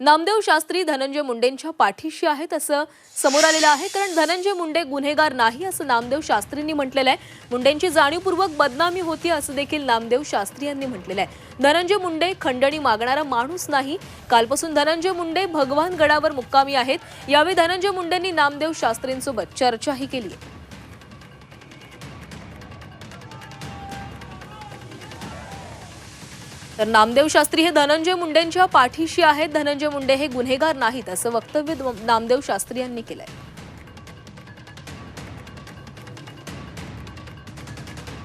नामदेव शास्त्री धनंजय मुंडेंच्या पाठीशी आहेत असं समोर आलेलं आहे. कारण धनंजय मुंडे गुन्हेगार नाही असं नामदेव शास्त्रींनी म्हटलेलं आहे. मुंडेंची जाणीवपूर्वक बदनामी होती असं देखील नामदेव शास्त्री यांनी म्हटलेलं आहे. धनंजय मुंडे खंडणी मागणारा माणूस नाही. कालपासून धनंजय मुंडे भगवान गडावर मुक्कामी आहेत. यावेळी धनंजय मुंडेंनी नामदेव शास्त्रींसोबत चर्चाही केली आहे. तर नामदेव शास्त्री हे धनंजय मुंडेंच्या पाठीशी आहेत. धनंजय मुंडे हे गुन्हेगार नाहीत असं वक्तव्य नामदेव शास्त्री यांनी केलंय.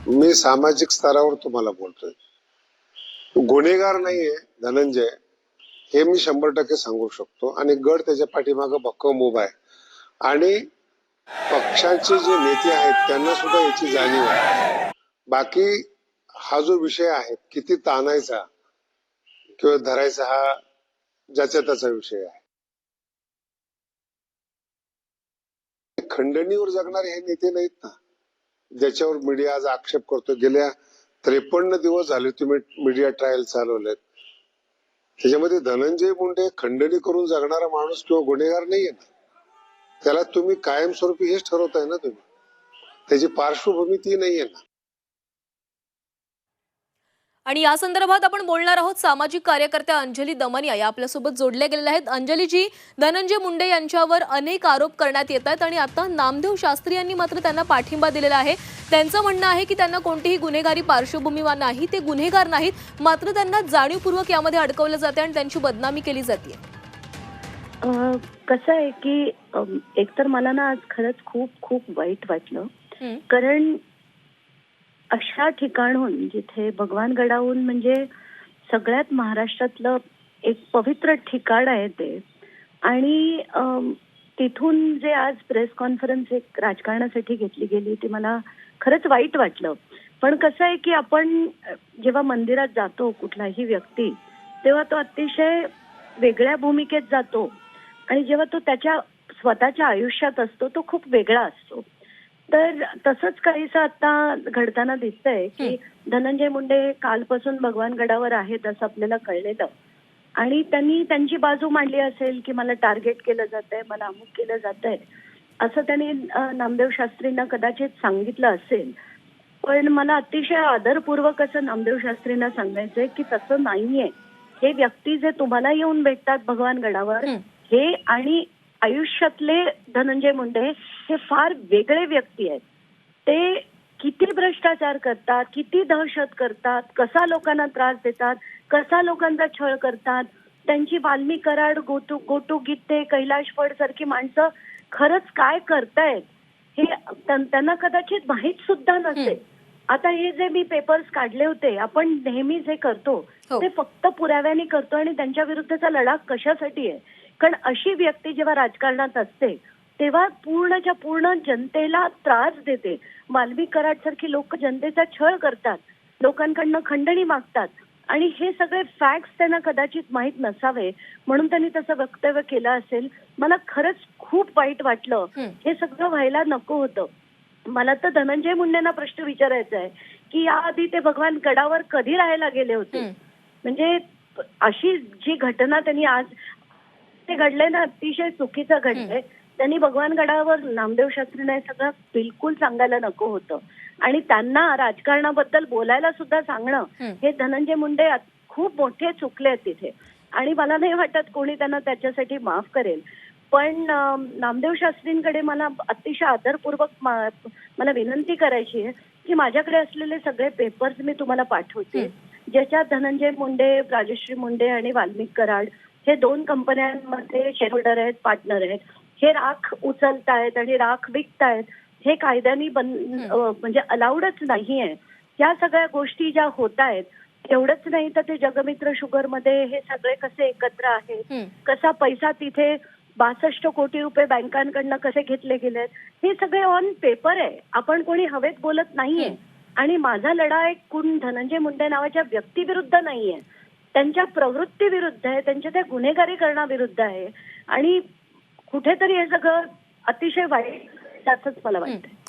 मी सामाजिक स्तरावर तुम्हाला बोलतोय. गुन्हेगार नाहीये धनंजय हे मी शंभर टक्के सांगू शकतो. आणि गड त्याच्या पाठीमागं भक्कम उभा आहे. आणि पक्षाचे जे नेते आहेत त्यांना सुद्धा याची जाणीव आहे. बाकी हा जो विषय आहे किती ताणायचा किंवा धरायचा हा ज्याचा त्याचा विषय आहे. खंडणीवर जगणारे हे नेते नाहीत ना. ज्याच्यावर मीडिया आज आक्षेप करतो गेल्या त्रेपन्न दिवस झाले तुम्ही मीडिया ट्रायल चालवलेत. त्याच्यामध्ये धनंजय मुंडे खंडणी करून जगणारा माणूस किंवा गुन्हेगार नाहीये ना. त्याला तुम्ही कायमस्वरूपी हेच ठरवताय ना तुम्ही. त्याची पार्श्वभूमी ती नाहीये ना. आणि या संदर्भात आपण बोलणार आहोत सामाजिक कार्यकर्त्या अंजली दमनिया. या आपल्यासोबत जोडल्या गेलेल्या आहेत. अंजलीजी धनंजय मुंडे यांच्यावर अनेक आरोप करण्यात येत आहेत आणि आता नामदेव शास्त्री यांनी मात्र त्यांना पाठिंबा दिलेला आहे. त्यांचं म्हणणं आहे की त्यांना कोणतीही गुन्हेगारी पार्श्वभूमी नाही ते गुन्हेगार नाहीत. मात्र त्यांना जाणीवपूर्वक यामध्ये अडकवलं जाते आणि त्यांची बदनामी केली जाते कसं आहे की एकतर मला ना आज खरंच खूप खूप वाईट वाटलं. कारण अशा ठिकाणहून जिथे भगवान गडाहून म्हणजे सगळ्यात महाराष्ट्रातलं एक पवित्र ठिकाण आहे ते. आणि तिथून जे आज प्रेस कॉन्फरन्स एक राजकारणासाठी घेतली गेली ती मला खरंच वाईट वाटलं. पण कसं आहे की आपण जेव्हा मंदिरात जातो कुठलाही व्यक्ती तेव्हा तो अतिशय वेगळ्या भूमिकेत जातो. आणि जेव्हा तो त्याच्या स्वतःच्या आयुष्यात असतो तो खूप वेगळा असतो. तर तसंच काहीसं आता घडताना दिसतंय की धनंजय मुंडे कालपासून भगवान गडावर आहेत असं आपल्याला कळलेलं. आणि त्यांनी त्यांची बाजू मांडली असेल की मला टार्गेट केलं जात आहे मला अमुक केलं जात आहे असं त्यांनी नामदेव शास्त्रींना कदाचित सांगितलं असेल. पण मला अतिशय आदरपूर्वक असं नामदेव शास्त्रींना सांगायचंय की तसं नाहीये. हे व्यक्ती जे तुम्हाला येऊन भेटतात भगवान गडावर. हे आणि आयुष्यातले धनंजय मुंडे हे फार वेगळे व्यक्ती आहेत. ते किती भ्रष्टाचार करतात किती दहशत करतात कसा लोकांना त्रास देतात कसा लोकांचा छळ करतात त्यांची वाल्मी कराड गोटू गोटू गीते कैलाश फड सारखी माणसं खरंच काय करतायत हे त्यां- त्यांना कदाचित माहीत सुद्धा नसेल आता हे जे मी पेपर्स काढले होते आपण नेहमी जे करतो हो. ते फक्त पुराव्याने करतो आणि त्यांच्या विरुद्धचा लढा कशासाठी आहे? कारण अशी व्यक्ती जेव्हा राजकारणात असते तेव्हा पूर्णच्या पूर्ण जनतेला त्रास देते. मालवी कराड सारखी लोक जनतेचा छळ करतात. लोकांकडनं खंडणी मागतात. आणि हे सगळे फॅक्ट्स त्यांना कदाचित माहीत नसावे म्हणून त्यांनी तसं वक्तव्य केलं असेल. मला खरंच खूप वाईट वाटलं. हं. सगळं व्हायला नको होतं. मला तर धनंजय मुंडेंना प्रश्न विचारायचा आहे की याआधी ते भगवान गडावर कधी राहायला गेले होते. म्हणजे अशी जी घटना त्यांनी आज ते घडलंय ना अतिशय चुकीचं घडलंय. त्यांनी भगवान गडावर नामदेव शास्त्रींना हे सगळं बिलकुल सांगायला नको होतं. आणि त्यांना राजकारणाबद्दल बोलायला सुद्धा सांगणं हं. धनंजय मुंडे खूप मोठे चुकले आहेत तिथे. आणि मला नाही वाटत कोणी त्यांना त्याच्यासाठी माफ करेल. पण नामदेव शास्त्रींकडे मला अतिशय आदरपूर्वक मला विनंती करायची आहे की माझ्याकडे असलेले सगळे पेपर्स मी तुम्हाला पाठवते ज्याच्यात धनंजय मुंडे राजश्री मुंडे आणि वाल्मिक कराड हे दोन कंपन्यांमध्ये शेअरहोल्डर आहेत पार्टनर आहेत. हे राख उचलतायत आणि राख विकतायत हे कायद्याने म्हणजे अलाउडच नाहीये. या सगळ्या गोष्टी ज्या होत आहेत एवढंच नाही तर ते जगमित्र शुगरमध्ये हे सगळे कसे एकत्र आहेत. कसा पैसा तिथे बासष्ट कोटी रुपये बँकांकडनं कसे घेतले गेलेत हे सगळे ऑन पेपर आहे. आपण कोणी हवेत बोलत नाहीये. आणि माझा लढा एक कोण धनंजय मुंडे नावाच्या व्यक्तीविरुद्ध नाहीये. त्यांच्या प्रवृत्ती विरुद्ध आहे त्यांच्या त्या गुन्हेगारीकरणाविरुद्ध आहे. आणि कुठेतरी हे सगळं अतिशय वाईट त्याच मला वाटतं